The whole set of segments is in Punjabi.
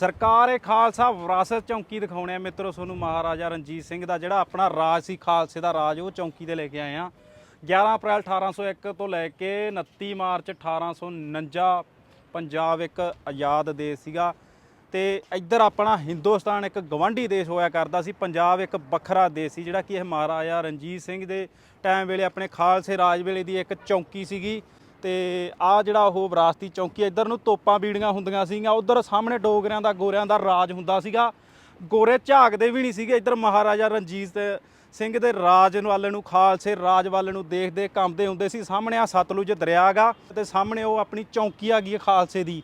ਸਰਕਾਰ ਇਹ ਖਾਲਸਾ ਵਿਰਾਸਤ ਚੌਂਕੀ ਦਿਖਾਉਣੇ ਆ। ਮਿੱਤਰੋ ਤੁਹਾਨੂੰ ਮਹਾਰਾਜਾ ਰਣਜੀਤ ਸਿੰਘ ਦਾ ਜਿਹੜਾ ਆਪਣਾ ਰਾਜ ਸੀ, ਖਾਲਸੇ ਦਾ ਰਾਜ, ਉਹ ਚੌਂਕੀ ਤੇ ਲੈ ਕੇ ਆਏ ਆ। 11 ਅਪ੍ਰੈਲ 1801 ਤੋਂ ਲੈ ਕੇ 29 ਮਾਰਚ 1849 ਪੰਜਾਬ ਇੱਕ ਆਜ਼ਾਦ ਦੇਸ਼ ਸੀਗਾ। ਤੇ ਇੱਧਰ ਆਪਣਾ ਹਿੰਦੁਸਤਾਨ ਇੱਕ ਗਵਾਂਢੀ ਦੇਸ਼ ਹੋਇਆ ਕਰਦਾ ਸੀ, ਪੰਜਾਬ ਇੱਕ ਵੱਖਰਾ ਦੇਸ਼ ਸੀ, ਜਿਹੜਾ ਕਿ ਇਹ ਮਹਾਰਾਜਾ ਰਣਜੀਤ ਸਿੰਘ ਦੇ ਟਾਈਮ ਵੇਲੇ ਆਪਣੇ ਖਾਲਸੇ ਰਾਜ ਵੇਲੇ ਦੀ ਇੱਕ ਚੌਂਕੀ ਸੀਗੀ। ਤੇ ਆ ਜਿਹੜਾ ਉਹ ਵਿਰਾਸਤੀ ਚੌਂਕੀ ਇੱਧਰ ਨੂੰ ਤੋਪਾਂ ਬੀੜੀਆਂ ਹੁੰਦੀਆਂ ਸੀਗੀਆਂ, ਉਧਰ ਸਾਹਮਣੇ ਡੋਗਰਿਆਂ ਦਾ ਗੋਰਿਆਂ ਦਾ ਰਾਜ ਹੁੰਦਾ ਸੀਗਾ। ਗੋਰੇ ਝਾਕਦੇ ਵੀ ਨਹੀਂ ਸੀਗੇ, ਇੱਧਰ ਮਹਾਰਾਜਾ ਰਣਜੀਤ ਸਿੰਘ ਦੇ ਰਾਜ ਨੂੰ ਵੱਲ ਨੂੰ, ਖਾਲਸੇ ਰਾਜ ਵੱਲ ਨੂੰ ਦੇਖਦੇ ਕੰਮਦੇ ਹੁੰਦੇ ਸੀ। ਸਾਹਮਣੇ ਆ ਸਤਲੁਜ ਦਰਿਆ ਗਾ ਤੇ ਸਾਹਮਣੇ ਉਹ ਆਪਣੀ ਚੌਂਕੀ ਆ ਗਈ ਖਾਲਸੇ ਦੀ।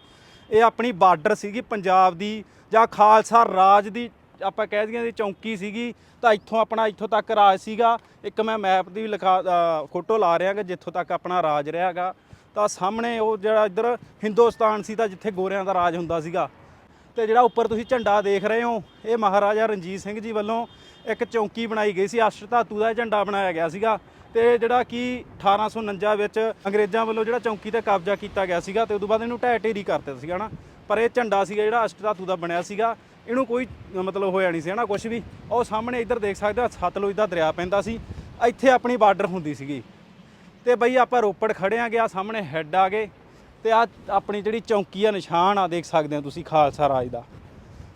ਇਹ ਆਪਣੀ ਬਾਰਡਰ ਸੀਗੀ ਪੰਜਾਬ ਦੀ, ਜਾਂ ਖਾਲਸਾ ਰਾਜ ਦੀ ਆਪਾਂ ਕਹਿ ਦਈਏ ਦੀ ਚੌਂਕੀ ਸੀਗੀ, ਤਾਂ ਇੱਥੋਂ ਆਪਣਾ ਇੱਥੋਂ ਤੱਕ ਰਾਜ ਸੀਗਾ। ਇੱਕ ਮੈਂ ਮੈਪ ਦੀ ਵੀ ਲਿਖਾ ਫੋਟੋ ਲਾ ਰਿਹਾ ਕਿ ਜਿੱਥੋਂ ਤੱਕ ਆਪਣਾ ਰਾਜ ਰਿਹਾਗਾ। ਤਾਂ ਸਾਹਮਣੇ ਉਹ ਜਿਹੜਾ ਇੱਧਰ ਹਿੰਦੁਸਤਾਨ ਸੀ ਤਾਂ ਜਿੱਥੇ ਗੋਰਿਆਂ ਦਾ ਰਾਜ ਹੁੰਦਾ ਸੀਗਾ। ਤੇ ਜਿਹੜਾ ਉੱਪਰ ਤੁਸੀਂ ਝੰਡਾ ਦੇਖ ਰਹੇ ਹੋ, ਇਹ ਮਹਾਰਾਜਾ ਰਣਜੀਤ ਸਿੰਘ ਜੀ ਵੱਲੋਂ ਇੱਕ ਚੌਂਕੀ ਬਣਾਈ ਗਈ ਸੀ। ਅਸ਼ਟ ਧਾਤੂ ਦਾ ਝੰਡਾ ਬਣਾਇਆ ਗਿਆ ਸੀਗਾ। ਤੇ ਜਿਹੜਾ ਕਿ 1849 ਵਿੱਚ ਅੰਗਰੇਜ਼ਾਂ ਵੱਲੋਂ ਜਿਹੜਾ ਚੌਂਕੀ ਤੇ ਕਬਜ਼ਾ ਕੀਤਾ ਗਿਆ ਸੀਗਾ ਤੇ ਉਦੋਂ ਬਾਅਦ ਇਹਨੂੰ ਢਹਿ ਢੇਰੀ ਕਰ ਦਿੱਤਾ ਸੀਗਾ ਨਾ। ਪਰ ਇਹ ਝੰਡਾ ਸੀਗਾ ਜਿਹੜਾ ਅਸ਼ਟ ਧਾਤੂ ਦਾ ਬਣਿਆ ਸੀਗਾ। ਇਹਨੂੰ ਕੋਈ ਮਤਲਬ ਹੋਇਆ ਨਹੀਂ ਸੀ ਹਨਾ ਕੁਝ ਵੀ। ਉਹ ਸਾਹਮਣੇ ਇੱਧਰ ਦੇਖ ਸਕਦੇ ਹੋ, ਸਤਲੁਜ ਦਾ ਦਰਿਆ ਪੈਂਦਾ ਸੀ। ਇੱਥੇ ਆਪਣੀ ਬਾਰਡਰ ਹੁੰਦੀ ਸੀਗੀ। ਤੇ ਬਈ ਆਪਾਂ ਰੋਪੜ ਖੜੇ ਆ ਗਿਆ ਸਾਹਮਣੇ ਹੈੱਡ ਆ ਗਏ ਤੇ ਆ ਆਪਣੀ ਜਿਹੜੀ ਚੌਂਕੀ ਆ ਨਿਸ਼ਾਨ ਆ, ਦੇਖ ਸਕਦੇ ਹੋ ਤੁਸੀਂ ਖਾਲਸਾ ਰਾਜ ਦਾ।